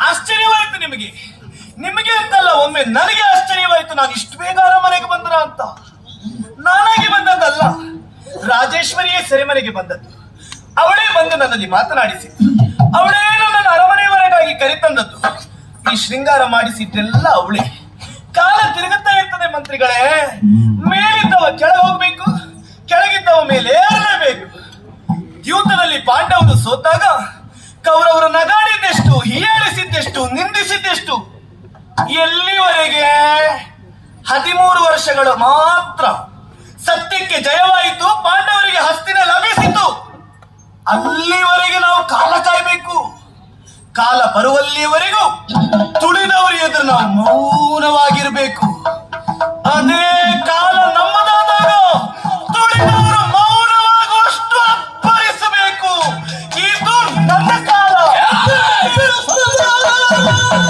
ಆಶ್ಚರ್ಯವಾಯಿತು ನಿಮಗೆ. ನಿಮಗೆ ಅಂತಲ್ಲ, ಒಮ್ಮೆ ನನಗೆ ಆಶ್ಚರ್ಯವಾಯಿತು. ನಾನು ಇಷ್ಟು ಬೇಗ ಅರಮನೆಗೆ ಬಂದ್ರ ಅಂತ. ನಾನಾಗಿ ಬಂದದ್ದಲ್ಲ. ರಾಜೇಶ್ವರಿಯೇ ಸೆರೆಮನೆಗೆ ಬಂದದ್ದು. ಅವಳೇ ಬಂದು ನನ್ನಲ್ಲಿ ಮಾತನಾಡಿಸಿ. ಅವಳೇ ನನ್ನನ್ನು ಅರಮನೆಯವರೆಗಾಗಿ ಕರೆತಂದದ್ದು. ಈ ಶೃಂಗಾರ ಮಾಡಿಸಿದ್ದೆಲ್ಲ ಅವಳೇ. ಮಂತ್ರಿಗಳೇ ಮೇಲಿದ್ದವ ಕೆಳಗೆ ಹೋಗ್ಬೇಕು ಕೆಳಗಿದ್ದವ ಮೇಲೆ ಏರಲೇಬೇಕು. ಯುದ್ಧದಲ್ಲಿ ಪಾಂಡವರು ಸೋತಾಗ ಕೌರವರು ನಗಾಡಿದ್ದೆಷ್ಟು ಹೀಯಾಳಿಸಿದ್ದೆಷ್ಟು ನಿಂದಿಸಿದ್ದೆಷ್ಟು ಎಲ್ಲಿವರೆಗೆ? ಹದಿಮೂರು ವರ್ಷಗಳು ಮಾತ್ರ ಸತ್ಯಕ್ಕೆ ಜಯವಾಯಿತು ಪಾಂಡವರಿಗೆ ಹಸ್ತಿನ ಲಭಿಸಿತು. ಅಲ್ಲಿವರೆಗೆ ನಾವು ಕಾಲ ಕಾಯಬೇಕು. ಕಾಲ ಬರುವಲ್ಲಿಯವರೆಗೂ ತುಳಿದವರ